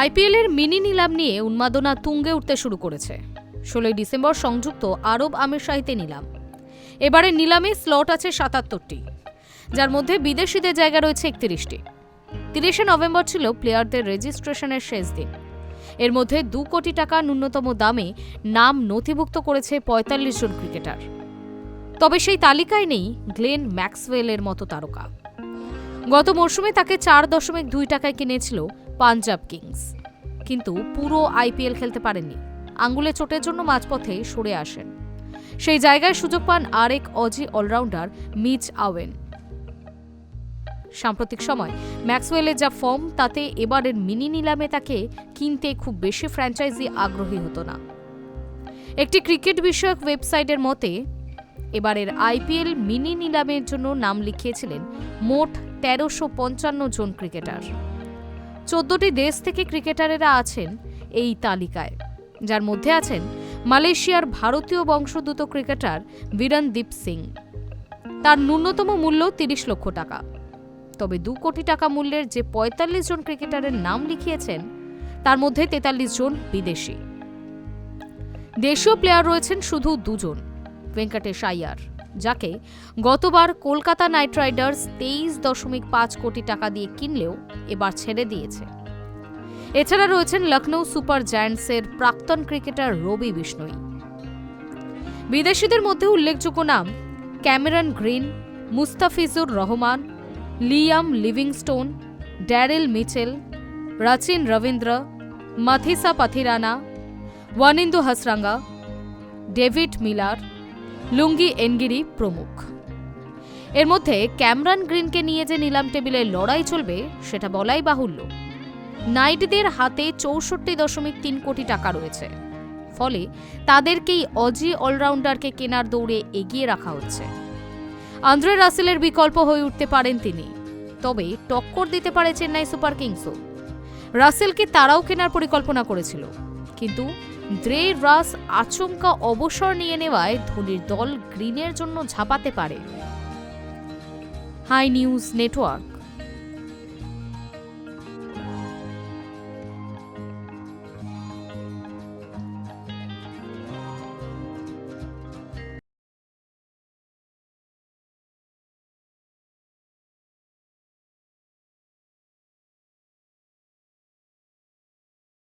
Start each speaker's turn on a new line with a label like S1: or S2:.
S1: আইপিএলের মিনি নিলাম নিয়ে উন্মাদনা তুঙ্গে উঠতে শুরু করেছে। ষোলোই ডিসেম্বর সংযুক্ত আরব আমিরশাহিতে নিলাম। এবারে নিলামে স্লট আছে সাতাত্তরটি, যার মধ্যে বিদেশিদের জায়গা রয়েছে একত্রিশটি। তিরিশে নভেম্বর ছিল প্লেয়ারদের রেজিস্ট্রেশনের শেষ দিন। এর মধ্যে দু কোটি টাকা ন্যূনতম দামে নাম নথিভুক্ত করেছে পঁয়তাল্লিশ জন ক্রিকেটার। তবে সেই তালিকায় নেই গ্লেন ম্যাক্সওয়েলের মতো তারকা। গত মরশুমে তাকে চার দশমিক দুই টাকায় কিনেছিল পাঞ্জাব কিংস। কিন্তু পুরো আইপিএল খেলতে পারেননি। আঙ্গুলে চোটের জন্য মাঝপথে সরে আসেন। সেই জায়গায় সুযোগ পান আরেক অজি অলরাউন্ডার মিচ আওয়েন। সাম্প্রতিক সময় ম্যাক্সওয়েলের যা ফর্ম, তাতে এবারের মিনি নিলামে তাকে কিনতে খুব বেশি ফ্র্যাঞ্চাইজি আগ্রহী হতো না। একটি ক্রিকেট বিষয়ক ওয়েবসাইটের মতে, এবারের আইপিএল মিনি নিলামের জন্য নাম লিখিয়েছিলেন মোট তেরোশো পঞ্চান্ন জন ক্রিকেটার। চোদ্দটি দেশ থেকে ক্রিকেটারেরা আছেন এই তালিকায়, যার মধ্যে আছেন মালয়েশিয়ার ভারতীয় বংশোদ্ভূত ক্রিকেটার বীরনদীপ সিং। তার ন্যূনতম মূল্য তিরিশ লক্ষ টাকা। তবে দু কোটি টাকা মূল্যের যে পঁয়তাল্লিশ জন ক্রিকেটারের নাম লিখিয়েছেন, তার মধ্যে তেতাল্লিশ জন বিদেশি। দেশীয় প্লেয়ার রয়েছেন শুধু দুজন, ভেঙ্কটেশ আয়ার যাকে গতবার কলকাতা নাইট রাইডার্স তেইশ দশমিক পাঁচ কোটি টাকা দিয়ে কিনলেও এবার ছেড়ে দিয়েছে। এছাড়া রয়েছেন লখনৌ সুপার জায়ান্টসের প্রাক্তন ক্রিকেটার রবি বিষ্ণই। বিদেশিদের মধ্যে উল্লেখযোগ্য নাম Cameron Green, Mustafizur Rahman, Liam Livingstone, Daryl Mitchell, Rachin Ravindra, Matheesha Pathirana, Wanindu Hasaranga, David Miller Lungi এনগিরি প্রমুখ। এর মধ্যে ক্যামরান গ্রিনকে নিয়ে যে নিলাম টেবিলে লড়াই চলবে, সেটা বলাই বাহুল্য। নাইটদের হাতে চৌষট্টি দশমিক তিন কোটি টাকা রয়েছে। ফলে তাদেরকেই অজি অলরাউন্ডারকে কেনার দৌড়ে এগিয়ে রাখা হচ্ছে। আন্দ্রে রাসেলের বিকল্প হয়ে উঠতে পারেন তিনি। তবে টক্কর দিতে পারে চেন্নাই সুপার কিংসও। রাসেলকে তারাও কেনার পরিকল্পনা করেছিল। কিন্তু দ্রে রাস আচমকা অবসর নিয়ে নেওয়ায় ধোনির দল গ্রিনের জন্য ঝাঁপাতে পারে। Hi news network.